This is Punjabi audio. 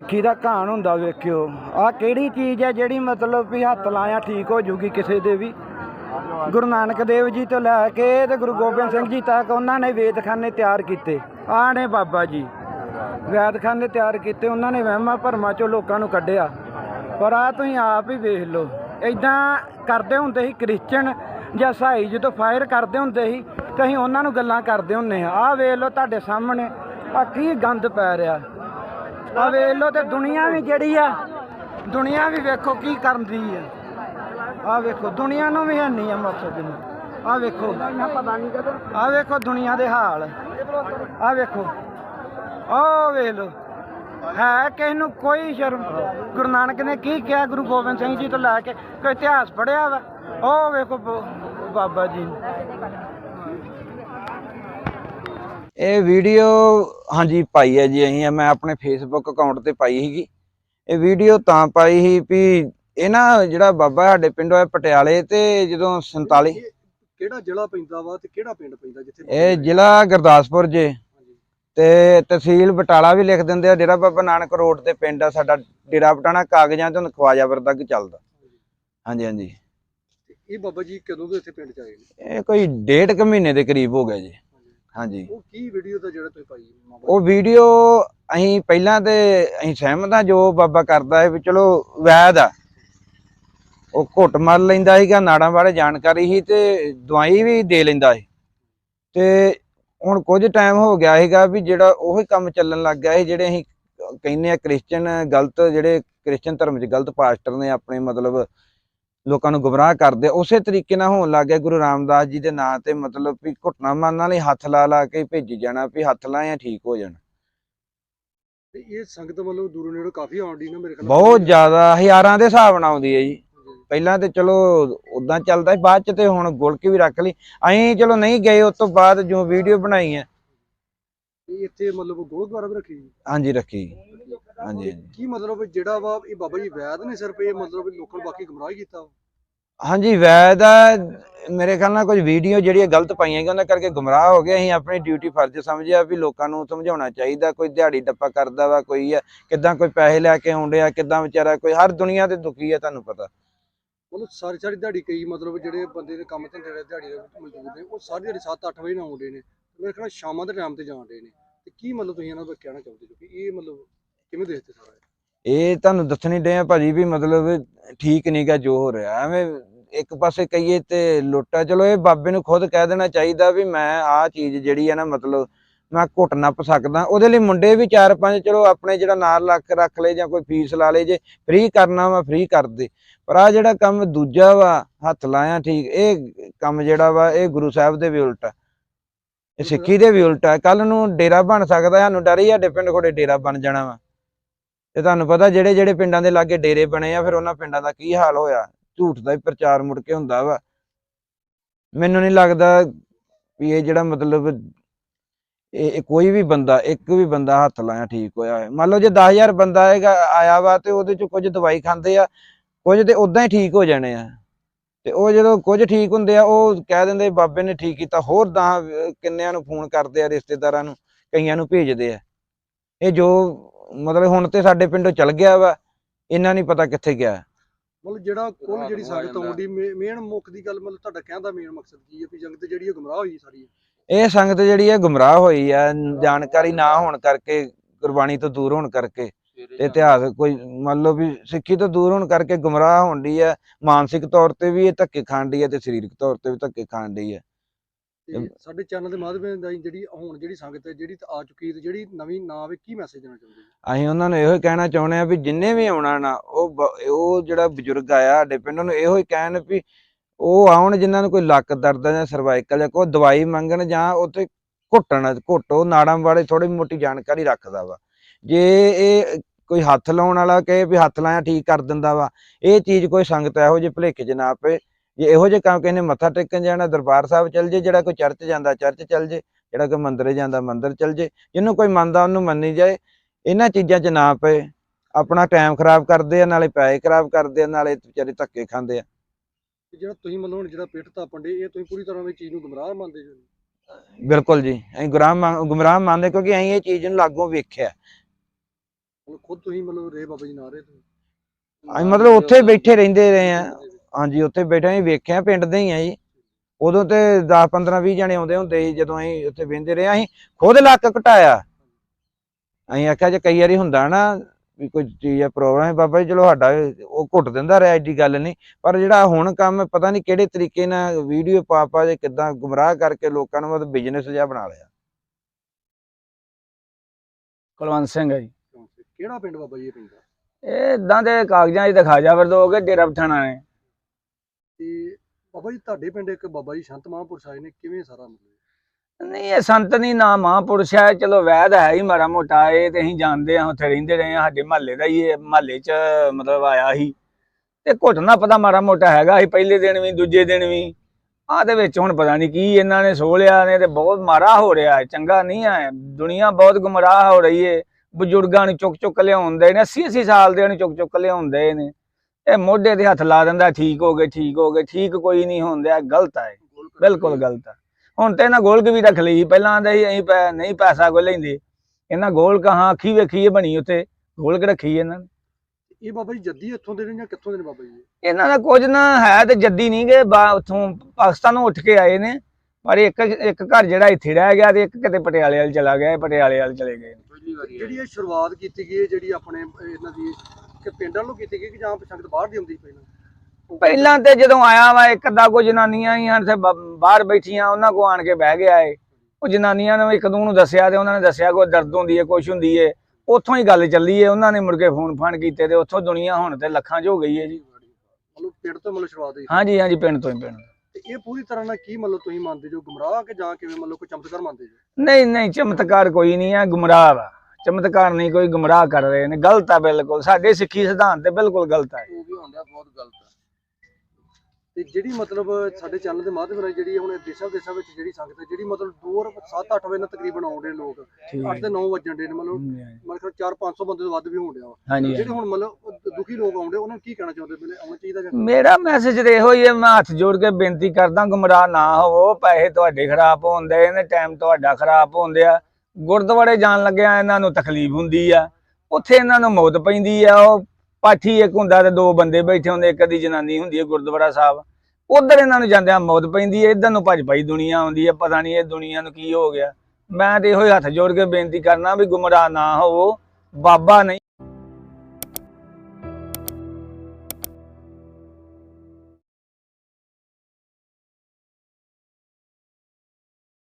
ਕੀ ਦਾ ਕਹਾਣ ਹੁੰਦਾ ਵੇਖਿਓ। ਆ ਕਿਹੜੀ ਚੀਜ਼ ਹੈ ਜਿਹੜੀ ਮਤਲਬ ਵੀ ਹੱਥ ਲਾਇਆ ਠੀਕ ਹੋ ਜੂਗੀ ਕਿਸੇ ਦੇ ਵੀ? ਗੁਰੂ ਨਾਨਕ ਦੇਵ ਜੀ ਤੋਂ ਲੈ ਕੇ ਤੇ ਗੁਰੂ ਗੋਬਿੰਦ ਸਿੰਘ ਜੀ ਤੱਕ ਉਹਨਾਂ ਨੇ ਵੇਦਖਾਨੇ ਤਿਆਰ ਕੀਤੇ। ਆਹ ਨੇ ਬਾਬਾ ਜੀ। ਵੇਦਖਾਨੇ ਤਿਆਰ ਕੀਤੇ, ਉਹਨਾਂ ਨੇ ਵਹਿਮਾਂ ਭਰਮਾਂ ਚੋਂ ਲੋਕਾਂ ਨੂੰ ਕੱਢਿਆ। ਪਰ ਆ ਤੁਸੀਂ ਆਪ ਹੀ ਵੇਖ ਲਓ। ਇਦਾਂ ਕਰਦੇ ਹੁੰਦੇ ਸੀ ਕ੍ਰਿਸਚਨ ਜਾਂ ਸਾਈ ਜਦੋਂ ਫਾਇਰ ਕਰਦੇ ਹੁੰਦੇ ਸੀ ਤੇ ਅਸੀਂ ਉਹਨਾਂ ਨੂੰ ਗੱਲਾਂ ਕਰਦੇ ਹੁੰਨੇ ਆ ਆਹ ਵੇਖ ਲਓ ਤੁਹਾਡੇ ਸਾਹਮਣੇ ਆ ਕੀ ਗੰਦ ਪੈ ਰਿਹਾ। ਆ ਵੇਖ ਲਓ ਤੇ ਦੁਨੀਆ ਵੀ ਜਿਹੜੀ ਆ? ਦੁਨੀਆ ਵੀ ਵੇਖੋ ਕੀ ਕਰਨ ਦੀ ਆ। ਆ ਵੇਖੋ, ਦੁਨੀਆ ਨੂੰ ਵੀ ਹੈਨੀ ਆ ਮਕਸਦ ਨੂੰ ਆ ਵੇਖੋ। ਆ ਵੇਖੋ ਦੁਨੀਆ ਦੇ ਹਾਲ। ਆ ਵੇਖੋ। ਆ ਵੇਖ ਲਓ। ਹੈ ਕਿਸੇ ਨੂੰ ਕੋਈ ਸ਼ਰਮ। ਗੁਰੂ ਨਾਨਕ ਨੇ ਕੀ ਕਿਹਾ? ਗੁਰੂ ਗੋਬਿੰਦ ਸਿੰਘ ਜੀ ਤੋਂ ਲੈ ਕੇ ਕੋਈ ਇਤਿਹਾਸ ਪੜਿਆ ਵਾ। ਉਹ ਵੇਖੋ ਬਾਬਾ ਜੀ ਇਹ ਵੀਡੀਓ ਹਾਂਜੀ ਪਾਈ ਹੈ ਜੀ ਅਸੀਂ ਮੈਂ ਆਪਣੇ ਫੇਸਬੁੱਕ ਅਕਾਊਂਟ ਤੇ ਪਾਈ ਸੀਗੀ। ਇਹ ਵੀਡੀਓ ਤਾਂ ਪਾਈ ਸੀ ਵੀ ਇਹ ਨਾ ਜਿਹੜਾ ਬਾਬਾ ਸਾਡੇ ਪਿੰਡੋਂ ਹੈ ਪਟਿਆਲੇ ਤੇ ਜਦੋਂ 47 ਇਹ ਕਿਹੜਾ ਜ਼ਿਲ੍ਹਾ ਪੈਂਦਾ ਵਾ ਤੇ ਕਿਹੜਾ ਪਿੰਡ ਪੈਂਦਾ ਜਿੱਥੇ ਇਹ ਜ਼ਿਲ੍ਹਾ ਗੁਰਦਾਸਪੁਰ ਜੇ। ਤੇ ਤਹਿਸੀਲ ਬਟਾਲਾ ਵੀ ਲਿਖ ਦਿੰਦੇ ਆ ਡੇਰਾ ਬਾਬਾ ਨਾਨਕ ਰੋਡ ਤੇ ਪਿੰਡ ਆ ਸਾਡਾ ਡੇਰਾ ਬਟਾਣਾ ਕਾਗਜ਼ਾਂ ਤੋਂ ਖਵਾਜਾਵਰ ਤੱਕ ਚੱਲਦਾ। ਹਾਂਜੀ ਹਾਂਜੀ। ਇਹ ਬਾਬਾ ਜੀ ਕਦੋਂ ਦੇ ਇੱਥੇ ਪਿੰਡ ਚ ਆਏ ਨੇ? ਇਹ ਕੋਈ ਡੇਢ ਕੁ ਮਹੀਨੇ ਦੇ ਕਰੀਬ ਹੋ ਗਿਆ ਜੀ। ਹਾਂਜੀ। ਉਹ ਕੀ ਵੀਡੀਓ ਦਾ ਜਿਹੜਾ ਤੁਸੀਂ ਪਾਈ ਮਾਮਾ ਉਹ ਵੀਡੀਓ ਅਸੀਂ ਪਹਿਲਾਂ ਤੇ ਅਸੀਂ ਸਹਿਮਤ ਹਾਂ ਜੋ ਬਾਬਾ ਕਰਦਾ ਹੈ ਵੀ ਚਲੋ ਵੈਦ ਆ। ਉਹ ਘੁੱਟ ਮਰ ਲੈਂਦਾ ਸੀਗਾ ਨਾੜਾਂ ਬਾਰੇ ਜਾਣਕਾਰੀ ਸੀ ਤੇ ਦਵਾਈ ਵੀ ਦੇ ਲੈਂਦਾ ਸੀ। ਤੇ ਹੁਣ ਕੁਝ ਟਾਈਮ ਹੋ ਗਿਆ ਸੀਗਾ ਵੀ ਜਿਹੜਾ ਉਹੀ ਕੰਮ ਚੱਲਣ ਲੱਗ ਗਿਆ ਸੀ ਜਿਹੜੇ ਅਸੀਂ ਕਹਿੰਦੇ ਆ ਕ੍ਰਿਸਚੀਅਨ ਗਲਤ ਜਿਹੜੇ ਕ੍ਰਿਸਚੀਅਨ ਧਰਮ 'ਚ ਗਲਤ ਪਾਸਟਰ ਨੇ ਆਪਣੇ ਮਤਲਬ ਲੋਕਾਂ ਨੂੰ ਗੁੰਮਰਾਹ ਕਰਦੇ ਉਸੇ ਤਰੀਕੇ ਨਾਲ ਹੋਣ ਲੱਗ ਗਿਆ ਗੁਰੂ ਰਾਮਦਾਸ ਜੀ ਦੇ ਨਾਂ ਤੇ ਮਤਲਬ ਵੀ ਘੁੱਟਣਾ ਮਾਰਨ ਵਾਲੇ ਹੱਥ ਲਾ ਲਾ ਕੇ ਭੇਜੀ ਜਾਣਾ ਵੀ ਹੱਥ ਲਾਇਆ ਠੀਕ ਹੋ ਜਾਣ। ਤੇ ਇਹ ਸੰਗਤ ਵੱਲੋਂ ਦੂਰੋਂ ਨੇੜੋਂ ਕਾਫੀ ਆਉਂਦੀ ਨਾ ਮੇਰੇ ਖਿਆਲ ਬਹੁਤ ਜ਼ਿਆਦਾ ਹਜ਼ਾਰਾਂ ਦੇ ਹਿਸਾਬ ਨਾਲ ਆਉਂਦੀ ਹੈ ਜੀ। ਪਹਿਲਾਂ ਤੇ ਚਲੋ ਉਦਾਂ ਚੱਲਦਾ ਸੀ ਬਾਅਦ ਚ ਤੇ ਹੁਣ ਗੁਲਕੀ ਵੀ ਰੱਖ ਲਈ। ਅਸੀਂ ਚਲੋ ਨਹੀਂ ਗਏ ਉਸ ਤੋਂ ਬਾਅਦ ਜੋ ਵੀਡੀਓ ਬਣਾਈ ਹੈ। ਇਹ ਇੱਥੇ ਮਤਲਬ ਗੁਰਦੁਆਰਾ ਵੀ ਰੱਖੀ। ਹਾਂਜੀ ਰੱਖੀ। ਹਾਂਜੀ ਹਾਂਜੀ। ਕੀ ਮਤਲਬ ਜਿਹੜਾ ਵਾ ਇਹ ਬਾਬਾ ਜੀ ਵੈਦ ਨੇ ਸਿਰਫ ਇਹ ਮਤਲਬ ਲੋਕਾਂ ਨੂੰ ਬਾਕੀ ਗੁੰਮਰਾਹ ਹੀ ਕੀਤਾ ਵਾ? ਹਾਂਜੀ ਵੈਦ ਆ ਮੇਰੇ ਖਿਆਲ ਨਾਲ ਕੁਝ ਵੀਡੀਓ ਜਿਹੜੀਆਂ ਗਲਤ ਪਾਈਆਂ ਗਈਆਂ ਉਹਨਾਂ ਕਰਕੇ ਗੁੰਮਰਾਹ ਹੋ ਗਏ। ਅਸੀਂ ਆਪਣੀ ਡਿਊਟੀ ਫਰਜ਼ ਸਮਝਿਆ ਵੀ ਲੋਕਾਂ ਨੂੰ ਸਮਝਾਉਣਾ ਚਾਹੀਦਾ ਕੋਈ ਦਿਹਾੜੀ ਡੱਪਾ ਕਰਦਾ ਵਾ ਕੋਈ ਆ ਕਿਦਾਂ ਕੋਈ ਪੈਸੇ ਲੈ ਕੇ ਆਉਂਦੇ ਆ ਕਿਦਾਂ ਵਿਚਾਰਾ ਕੋਈ ਹਰ ਦੁਨੀਆ ਤੇ ਦੁਖੀ ਆ ਤੁਹਾਨੂੰ ਪਤਾ। ਮਤਲਬ ਸਾਰੀ ਸਾਰੀ ਦਿਹਾੜੀ ਕਈ ਮਤਲਬ ਜਿਹੜੇ ਬੰਦੇ ਦੇ ਕੰਮ ਧੰਦੇ ਦੇ ਦਿਹਾੜੀ ਦੇ ਵਿੱਚ ਮੌਜੂਦ ਨੇ ਉਹ ਸਾਰੀ ਦਿਹਾੜੀ 7-8 ਵਜੇ ਨਾਲ ਆਉਂਦੇ ਨੇ। ਮੇਰੇ ਖਿਆਲ ਨਾਲ ਸ਼ਾਮਾਂ ਦੇ ਟਾਈਮ ਤੇ ਜਾਣਦੇ ਨੇ। ਤੇ ਕੀ ਮਤਲਬ ਤੁਸੀਂ ਇਹਨਾਂ ਨੂੰ ਕਹਿਣਾ ਚਾਹੁੰਦੇ ਹੋ ਕਿ ਇਹ ਮਤਲਬ ਕਿਵੇਂ ਦੇਖਦੇ ਸਾਰਾ ਇਹ? ਤੁਹਾਨੂੰ ਦੱਸਣੀ ਡੇ ਆ ਭਾਜੀ ਵੀ ਮਤਲਬ ਠੀਕ ਨਹੀਂਗਾ ਜੋ ਹੋ ਰਿਹਾ। ਐਵੇਂ ਇੱਕ ਪਾਸੇ ਕਹੀਏ ਤੇ ਲੁੱਟਾ, ਚਲੋ ਇਹ ਬਾਬੇ ਨੂੰ ਖੁਦ ਕਹਿ ਦੇਣਾ ਚਾਹੀਦਾ ਵੀ ਮੈਂ ਆਹ ਚੀਜ਼ ਜਿਹੜੀ ਹੈ ਨਾ ਮਤਲਬ ਮੈਂ ਘੁੱਟ ਨੱਪ ਸਕਦਾ। ਉਹਦੇ ਲਈ ਮੁੰਡੇ ਵੀ ਚਾਰ ਪੰਜ, ਚਲੋ ਆਪਣੇ ਜਿਹੜਾ ਨਾਲ ਲੱਖ ਰੱਖ ਲਏ ਜਾਂ ਕੋਈ ਫੀਸ ਲਾ ਲਏ, ਜੇ ਫ੍ਰੀ ਕਰਨਾ ਵਾ ਫ੍ਰੀ ਕਰ ਦੇ ਪਰ ਆ ਜਿਹੜਾ ਕੰਮ ਦੂਜਾ ਵਾ, ਹੱਥ ਲਾਇਆ ਠੀਕ, ਇਹ ਕੰਮ ਜਿਹੜਾ ਵਾ, ਇਹ ਗੁਰੂ ਸਾਹਿਬ ਦੇ ਵੀ ਉਲਟ ਆ। ਇਹ ਸਿੱਖੀ ਦੇ ਵੀ ਉਲਟਾ ਕੱਲ ਨੂੰ ਡੇਰਾ ਬਣ ਸਕਦਾ, ਸਾਨੂੰ ਡਰ ਹੀ ਸਾਡੇ ਪਿੰਡ ਕੋਲੇ ਡੇਰਾ ਬਣ ਜਾਣਾ ਵਾ। ਤੇ ਤੁਹਾਨੂੰ ਪਤਾ ਜਿਹੜੇ ਜਿਹੜੇ ਪਿੰਡਾਂ ਦੇ ਲਾਗੇ ਡੇਰੇ ਬਣੇ ਆ, ਫਿਰ ਉਹਨਾਂ ਪਿੰਡਾਂ ਦਾ ਕੀ ਹਾਲ ਹੋਇਆ? ਝੂਠ ਦਾ ਹੀ ਪ੍ਰਚਾਰ ਮੁੜ ਕੇ ਹੁੰਦਾ ਵਾ। ਮੈਨੂੰ ਨਹੀਂ ਲੱਗਦਾ ਵੀ ਇਹ ਜਿਹੜਾ ਮਤਲਬ ਇਹ ਕੋਈ ਵੀ ਬੰਦਾ, ਇੱਕ ਵੀ ਬੰਦਾ ਹੱਥ ਲਾਇਆ ਠੀਕ ਹੋਇਆ ਹੈ ਮੰਨ ਲਓ ਜੇ 10000 ਬੰਦਾ ਆਏਗਾ ਆਇਆ ਵਾ ਤੇ ਉਹਦੇ ਚ ਕੁਝ ਦਵਾਈ ਖਾਂਦੇ ਆ, ਕੁਝ ਤੇ ਉਦਾਂ ਹੀ ਠੀਕ ਹੋ ਜਾਣੇ ਆ। ਤੇ ਉਹ ਜਦੋਂ ਕੁਝ ਠੀਕ ਹੁੰਦੇ ਆ, ਉਹ ਕਹਿ ਦਿੰਦੇ ਬਾਬੇ ਨੇ ਠੀਕ ਕੀਤਾ, ਹੋਰ ਦਾ ਕਿੰਨਿਆਂ ਨੂੰ ਫੋਨ ਕਰਦੇ ਆ, ਰਿਸ਼ਤੇਦਾਰਾਂ ਨੂੰ, ਕਈਆਂ ਨੂੰ ਭੇਜਦੇ ਆ। ਇਹ ਜੋ ਮਤਲਬ ਹੁਣ ਤੇ ਸਾਡੇ ਪਿੰਡੋਂ ਚਲ ਗਿਆ ਵਾ ਇਹਨਾਂ ਨਹੀਂ ਪਤਾ ਕਿੱਥੇ ਗਿਆ। ਮਤਲਬ ਜਿਹੜਾ ਕੁੱਲ ਜਿਹੜੀ ਸੰਗਤ ਆਉਂਦੀ ਮੇਨ ਮੁੱਖ ਦੀ ਗੱਲ ਮਤਲਬ ਤੁਹਾਡਾ ਕਹਿਣ ਦਾ ਮੇਨ ਮਕਸਦ ਕੀ ਹੈ ਵੀ ਜੰਗਤ ਜਿਹੜੀ ਇਹ ਗੁੰਮਰਾਹ ਹੋਈ ਸਾਰੀ? ਇਹ ਸੰਗਤ ਜਿਹੜੀ ਹੈ ਗੁੰਮਰਾਹ ਹੋਈ ਆ ਜਾਣਕਾਰੀ ਨਾ ਹੋਣ ਕਰਕੇ ਗੁਰਬਾਣੀ ਤੋਂ ਦੂਰ ਹੋਣ ਕਰਕੇ ਤੇ ਇਤਿਹਾਸ ਕੋਈ ਮੰਨ ਲਓ ਵੀ ਸਿੱਖੀ ਤੋਂ ਦੂਰ ਹੋਣ ਕਰਕੇ ਗੁੰਮਰਾਹ ਹੋਣ ਡਈ ਹੈ ਮਾਨਸਿਕ ਤੌਰ ਤੇ ਵੀ ਇਹ ਧੱਕੇ ਖਾਣ ਡਈ ਹੈ ਤੇ ਸਰੀਰਕ ਤੌਰ ਤੇ ਵੀ ਧੱਕੇ ਖਾਣ ਡਈ ਹੈ ਤੇ ਸਾਡੇ ਚੈਨਲ ਦੇ ਮਾਧਿਅਮ ਰਾਹੀਂ ਜਿਹੜੀ ਹੁਣ ਜਿਹੜੀ ਸੰਗਤ ਹੈ ਜਿਹੜੀ ਆ ਚੁੱਕੀ ਤੇ ਜਿਹੜੀ ਨਵੀਂ ਨਾ ਆਵੇ ਕੀ ਮੈਸੇਜ ਦੇਣਾ ਚਾਹੁੰਦੇ ਅਸੀਂ ਉਹਨਾਂ ਨੂੰ ਇਹੋ ਹੀ ਕਹਿਣਾ ਚਾਹੁੰਦੇ ਆ ਵੀ ਜਿੰਨੇ ਵੀ ਆਉਣਾ ਨਾ ਉਹ ਉਹ ਜਿਹੜਾ ਬਜ਼ੁਰਗ ਆਇਆ ਸਾਡੇ ਪਿੰਡ ਨੂੰ ਇਹੋ ਹੀ ਕਹਿਣ ਵੀ ਉਹ ਆਉਣ ਜਿਨ੍ਹਾਂ ਨੂੰ ਕੋਈ ਲੱਕ ਦਰਦ ਜਾਂ ਸਰਵਾਈਕਲ ਜਾਂ ਕੋਈ ਦਵਾਈ ਮੰਗਣ ਜਾਂ ਉੱਥੇ ਘੁੱਟਣ ਘੁੱਟੋ ਨਾੜਾਂ ਬਾਰੇ ਥੋੜੀ ਮੋਟੀ ਜਾਣਕਾਰੀ ਰੱਖਦਾ ਵਾ। ਜੇ ਇਹ ਕੋਈ ਹੱਥ ਲਾਉਣ ਵਾਲਾ ਕਹੇ ਵੀ ਹੱਥ ਲਾਇਆ ਠੀਕ ਕਰ ਦਿੰਦਾ ਵਾ ਇਹ ਚੀਜ਼ ਕੋਈ ਸੰਗਤ ਇਹੋ ਜਿਹੇ ਭੁਲੇਖੇ 'ਚ ਨਾ ਪਏ। ਜੇ ਇਹੋ ਜਿਹੇ ਕੰਮ ਕਹਿੰਦੇ ਮੱਥਾ ਟੇਕਣ ਜਾਣਾ ਦਰਬਾਰ ਸਾਹਿਬ ਚੱਲ ਜੇ ਜਿਹੜਾ ਕੋਈ ਚਰਚ ਜਾਂਦਾ ਚਰਚ ਚੱਲ ਜੇ ਜਿਹੜਾ ਕੋਈ ਮੰਦਿਰ ਜਾਂਦਾ ਮੰਦਿਰ ਚੱਲ ਜੇ ਜਿਹਨੂੰ ਕੋਈ ਮੰਨਦਾ ਉਹਨੂੰ ਮੰਨੀ ਜਾਏ ਇਹਨਾਂ ਚੀਜ਼ਾਂ 'ਚ ਨਾ ਪਏ। ਆਪਣਾ ਟਾਈਮ ਖਰਾਬ ਕਰਦੇ ਆ ਨਾਲੇ ਪੈਸੇ ਖਰਾਬ ਕਰਦੇ ਆ ਨਾਲੇ ਵਿਚਾਰੇ ਧੱਕੇ ਖਾਂਦੇ ਆ। ਤੇ ਜਿਹੜਾ ਤੁਸੀਂ ਹੁਣ ਜਿਹੜਾ ਪਿੱਠ ਤਾਪਣ ਦੇ ਇਹ ਤੁਸੀਂ ਪੂਰੀ ਤਰ੍ਹਾਂ ਇਹ ਚੀਜ਼ ਨੂੰ ਗੁੰਮਰਾਹ ਮੰਨਦੇ ਜੋ ਬਿਲਕੁਲ ਜੀ ਅਸੀਂ ਗੁਰਾਮ ਗੁੰਮਰਾਹ ਮੰਨਦੇ ਕਿਉਂਕਿ ਅਸੀਂ ਇਹ ਚੀਜ਼ ਨੂੰ ਲਾਗੋਂ ਵੇਖਿਆ। ਖੁਦ ਤੁਸੀਂ ਮਤਲਬ ਰੇ ਬਾਬਾ ਜੀ ਨਾਲ ਰਹੇ ਤੁਸੀਂ। ਅਸੀਂ ਮਤਲਬ ਉੱਥੇ ਬੈਠੇ ਰਹਿੰਦੇ ਰਹੇ ਆ। ਹਾਂਜੀ ਉੱਥੇ ਬੈਠੇ ਅਸੀਂ ਵੇਖਿਆ ਪਿੰਡ ਦੇ ਹੀ ਆ ਜੀ। ਉਦੋਂ ਤੇ 10 15 20 ਜਣੇ ਆਉਂਦੇ ਹੁੰਦੇ ਸੀ ਜਦੋਂ ਅਸੀਂ ਉੱਥੇ ਵੇਂਦੇ ਰਹੇ ਅਸੀਂ ਖੁਦ ਲੱਕ ਘਟਾਇਆ। ਅਸੀਂ ਆਖਿਆ ਜੇ ਕਈ ਵਾਰੀ ਹੁੰਦਾ ਨਾ ਵੀ ਕੋਈ ਚੀਜ਼ ਆ ਪ੍ਰੋਬਲਮ ਹੈ ਬਾਬਾ ਜੀ ਚਲੋ ਸਾਡਾ ਉਹ ਘੁੱਟ ਦਿੰਦਾ ਰਿਹਾ ਐਡੀ ਗੱਲ ਨਹੀਂ। ਪਰ ਜਿਹੜਾ ਹੁਣ ਕੰਮ ਪਤਾ ਨਹੀਂ ਕਿਹੜੇ ਤਰੀਕੇ ਨਾਲ ਵੀਡੀਓ ਪਾ ਪਾ ਜੇ ਕਿਦਾਂ ਗੁੰਮਰਾਹ ਕਰਕੇ ਲੋਕਾਂ ਨੂੰ ਮਤਲਬ ਬਿਜ਼ਨਸ ਜਿਹਾ ਬਣਾ ਲਿਆ। ਕੁਲਵੰਤ ਸਿੰਘ ਹੈ ਜੀ। ਕਿਹੜਾ ਪਿੰਡ ਬਾਬਾ ਜੀ ਇਹ ਪਿੰਡ? ਦਾ ਇਹ ਇਦਾਂ ਦੇ ਕਾਗਜ਼ਾਂ 'ਚ ਦਿਖਾ ਜਾ ਵਰਦੋਗੇ ਡੇਰਾ ਪਠਾਣਾ ਨੇ। ਤੇ ਬਾਬਾ ਜੀ, ਤੁਹਾਡੇ ਪਿੰਡ ਇੱਕ ਬਾਬਾ ਜੀ ਸ਼ੰਤ ਮਹਾਂਪੁਰਸ਼ ਆਏ ਨੇ, ਕਿਵੇਂ ਸਾਰਾ ਮਤਲਬ? ਨਹੀਂ, ਇਹ ਸੰਤ ਨਹੀਂ, ਨਾ ਮਹਾਂਪੁਰਸ਼ ਹੈ, ਚਲੋ ਵੈਦ ਹੈ ਹੀ ਮਾੜਾ ਮੋਟਾ, ਇਹ ਤੇ ਅਸੀਂ ਜਾਣਦੇ ਹਾਂ, ਉੱਥੇ ਰਹਿੰਦੇ ਰਹੇ ਹਾਂ, ਸਾਡੇ ਮਹੱਲੇ ਦਾ ਹੀ ਇਹ, ਮਹੱਲੇ 'ਚ ਮਤਲਬ ਆਇਆ ਸੀ। ਤੇ ਘੁੱਟਣਾ ਪਤਾ ਮਾੜਾ ਮੋਟਾ ਹੈਗਾ ਸੀ, ਪਹਿਲੇ ਦਿਨ ਵੀ, ਦੂਜੇ ਦਿਨ ਵੀ। ਆਹ ਦੇ ਵਿੱਚ ਹੁਣ ਪਤਾ ਨਹੀਂ ਕੀ ਇਹਨਾਂ ਨੇ ਸੋਲਿਆ ਨੇ, ਤੇ ਬਹੁਤ ਮਾਰਾ ਹੋ ਰਿਹਾ ਹੈ, ਚੰਗਾ ਨਹੀਂ ਹੈ, ਦੁਨੀਆ ਬਹੁਤ ਗੁੰਮਰਾਹ ਹੋ ਰਹੀ ਹੈ। ਬਜ਼ੁਰਗਾਂ ਨੂੰ ਚੁੱਕ ਚੁੱਕ ਲਿਆਉਂਦੇ ਨੇ 80 80 ਸਾਲ ਦੇ ਨੂੰ ਚੁੱਕ ਚੁੱਕ ਲਿਆਉਂਦੇ ਨੇ। ਇਹ ਮੋਢੇ ਤੇ ਹੱਥ ਲਾ ਦਿੰਦਾ ਠੀਕ ਹੋ ਗਏ ਠੀਕ ਹੋ ਗਏ ਠੀਕ ਕੋਈ ਨਹੀਂ ਹੁੰਦਾ ਗਲਤ ਹੈ ਬਿਲਕੁਲ ਗਲਤ ਹੈ ਹੁਣ ਤੇ ਇਹਨਾਂ ਗੋਲਕ ਵੀ ਰੱਖ ਲਈ ਪਹਿਲਾਂ ਆਂਦੇ ਸੀ ਅਸੀਂ ਪੈ- ਨਹੀਂ ਪੈਸਾ ਕੋਈ ਲੈਂਦੇ। ਇਹਨਾਂ ਗੋਲਕ ਹਾਂ ਅੱਖੀ ਵੇਖੀ ਬਣੀ ਉੱਤੇ ਗੋਲਕ ਰੱਖੀ ਇਹਨਾਂ ਨੇ। ਇਹ ਬਾਬਾ ਜੀ ਜੱਦੀ ਇੱਥੋਂ ਦੇ ਨੇ ਜਾਂ ਕਿੱਥੋਂ ਦੇ ਨੇ ਬਾਬਾ ਜੀ? ਇਹਨਾਂ ਦਾ ਕੁਝ ਨਾ ਹੈ ਤੇ ਜੱਦੀ ਨਹੀਂ ਗਏ ਉੱਥੋਂ ਪਾਕਿਸਤਾਨੋਂ ਉੱਠ ਕੇ ਆਏ ਨੇ। ਪਰ ਇੱਕ ਇੱਕ ਘਰ ਜਿਹੜਾ ਇੱਥੇ ਰਹਿ ਗਿਆ ਤੇ ਇੱਕ ਕਿਤੇ ਪਟਿਆਲੇ ਵਾਲ ਚਲਾ ਗਿਆ ਪਟਿਆਲੇ ਵਾਲ ਚਲੇ ਗਏ। ਜਿਹੜੀ ਇਹ ਸ਼ੁਰੂਆਤ ਕੀਤੀ ਗਈ ਜਿਹੜੀ ਆਪਣੇ ਇਹਨਾਂ ਦੀ ਕਿ ਪਿੰਡ ਵੱਲੋਂ ਕੀਤੀ ਗਈ ਕਿ ਜਾਂ ਸੰਗਤ ਬਾਹਰ ਦੀ ਆਉਂਦੀ ਪਹਿਲਾਂ ਪਹਿਲਾਂ ਤੇ ਜਦੋਂ ਆਇਆ ਵਾ ਇੱਕ ਅੱਧਾ ਕੋ ਜਨਾਨੀਆਂ ਹੀ ਬ- ਬਾਹਰ ਬੈਠੀਆਂ ਉਹਨਾਂ ਕੋ ਆਣ ਕੇ ਬਹਿ ਗਿਆ ਏ। ਉਹ ਜਨਾਨੀਆਂ ਨੇ ਇੱਕ ਦੂ ਨੂੰ ਦੱਸਿਆ ਤੇ ਉਹਨਾਂ ਨੇ ਦੱਸਿਆ ਕੋਈ ਦਰਦ ਹੁੰਦੀ ਏ ਕੁਛ ਹੁੰਦੀ ਏ। ਉੱਥੋਂ ਹੀ ਗੱਲ ਚੱਲੀ ਏ ਉਹਨਾਂ ਨੇ ਮੁੜ ਕੇ ਫੋਨ ਫਾਨ ਕੀਤੇ ਤੇ ਉੱਥੋਂ ਦੁਨੀਆ ਹੁਣ ਤੇ ਲੱਖਾਂ 'ਚ ਹੋ ਗਈ ਏ ਜੀ। ਮਤਲਬ ਪਿੰਡ ਤੋਂ ਮਤਲਬ ਸ਼ੁਰੂਆਤ ਹੋਈ। ਹਾਂਜੀ ਹਾਂਜੀ ਪਿੰਡ ਤੋਂ ਹੀ ਪਿੰਡ। ਤੇ ਇਹ ਪੂਰੀ ਤਰ੍ਹਾਂ ਨਾਲ ਕੀ ਮਤਲਬ ਤੁਸੀਂ ਮੰਨਦੇ ਜੋ ਗੁੰਮਰਾਹ ਕਿ ਜਾਂ ਕਿਵੇਂ ਮਤਲਬ ਕੋਈ ਚਮਤਕਾਰ ਮੰਨਦੇ ਜੋ? ਨਹੀਂ ਨਹੀਂ ਚਮਤਕਾਰ ਕੋਈ ਨਹੀਂ ਹੈ ਗੁੰਮਰਾਹ ਵਾ। ਚਮਤਕਾਰ ਨਹੀਂ ਕੋਈ ਗੁੰਮਰਾਹ ਕਰ ਰਹੇ ਨੇ ਗਲਤ ਆ ਬਿਲਕੁਲ ਸਾਡੇ ਸਿੱਖੀ ਸਿਧਾਂਤ ਤੇ ਬਿਲਕੁਲ ਗਲਤ ਹੈ ਉਹ ਵੀ ਹੁੰਦਾ ਬਹੁਤ ਗਲਤ ਹੈ ਤੇ ਜਿਹੜੀ ਮਤਲਬ ਸਾਡੇ ਚੈਨਲ ਦੇ ਮਾਧਿਅਮ ਨਾਲ ਜਿਹੜੀ ਹੁਣ ਦੇਸ਼ਾਂ ਦੇਸ਼ਾਂ ਵਿੱਚ ਜਿਹੜੀ ਸੰਗਤ ਹੈ ਜਿਹੜੀ ਮਤਲਬ ਦੂਰ 7-8 ਵਜੇ ਨਾਲ ਤਕਰੀਬਨ ਆਉਂਦੇ ਲੋਕ ਠੀਕ 8 ਹੈ ਤੇ 9 ਵਜਣ ਦੇ ਨੇ ਮਤਲਬ ਹਾਂਜੀ, ਹਾਂਜੀ। ਮਤਲਬ 4-500 ਬੰਦੇ ਤੋਂ ਵੱਧ ਵੀ ਹੋਣ ਡਿਆ ਵਾ। ਹਾਂਜੀ ਜਿਹੜੇ ਹੁਣ ਮਤਲਬ ਉਹ ਦੁਖੀ ਲੋਕ ਆਉਂਦੇ ਉਹਨਾਂ ਨੂੰ ਕੀ ਕਹਿਣਾ ਚਾਹੁੰਦੇ ਪਹਿਲੇ ਆਉਣਾ ਚਾਹੀਦਾ ਜਾਂ ਮੇਰਾ ਮੈਸੇਜ ਤੇ ਇਹੋ ਹੀ ਹੈ ਮੈਂ ਹੱਥ ਜੋੜ ਕੇ ਬੇਨਤੀ ਕਰਦਾ ਗੁੰਮਰਾਹ ਨਾ ਹੋਵੋ ਪੈਸੇ ਤੁਹਾਡੇ ਖਰਾਬ ਹੁੰਦੇ ਨੇ ਟਾਈਮ ਤੁਹਾਡਾ ਖਰਾਬ ਹੁੰਦੇ ਆ ਗੁਰਦੁਆਰੇ ਜਾਣ ਲੱਗਿਆ ਇਹਨਾਂ ਨੂੰ ਤਕਲੀਫ ਹੁੰਦੀ ਆ। ਉੱਥੇ ਇਹਨਾਂ ਨੂੰ ਮੌਤ ਪੈਂਦੀ ਆ। ਉਹ ਪਾਠੀ ਇੱਕ ਹੁੰਦਾ ਤੇ ਦੋ ਬੰਦੇ ਬੈਠੇ ਹੁੰਦੇ, ਇੱਕ ਦੀ ਜਨਾਨੀ ਹੁੰਦੀ ਹੈ ਗੁਰਦੁਆਰਾ ਸਾਹਿਬ। ਉਧਰ ਇਹਨਾਂ ਨੂੰ ਜਾਂਦਿਆਂ ਮੌਤ ਪੈਂਦੀ ਹੈ ਇਧਰ ਨੂੰ ਭੱਜ ਭਾਈ ਦੁਨੀਆ ਆਉਂਦੀ ਹੈ ਪਤਾ ਨਹੀਂ ਇਹ ਦੁਨੀਆ ਨੂੰ ਕੀ ਹੋ ਗਿਆ। ਮੈਂ ਤੇ ਇਹੋ ਹੀ ਹੱਥ ਜੋੜ ਕੇ ਬੇਨਤੀ ਕਰਨਾ ਵੀ ਗੁੰਮਰਾਹ ਨਾ ਹੋਵੋ। ਬਾਬਾ ਨਹੀਂ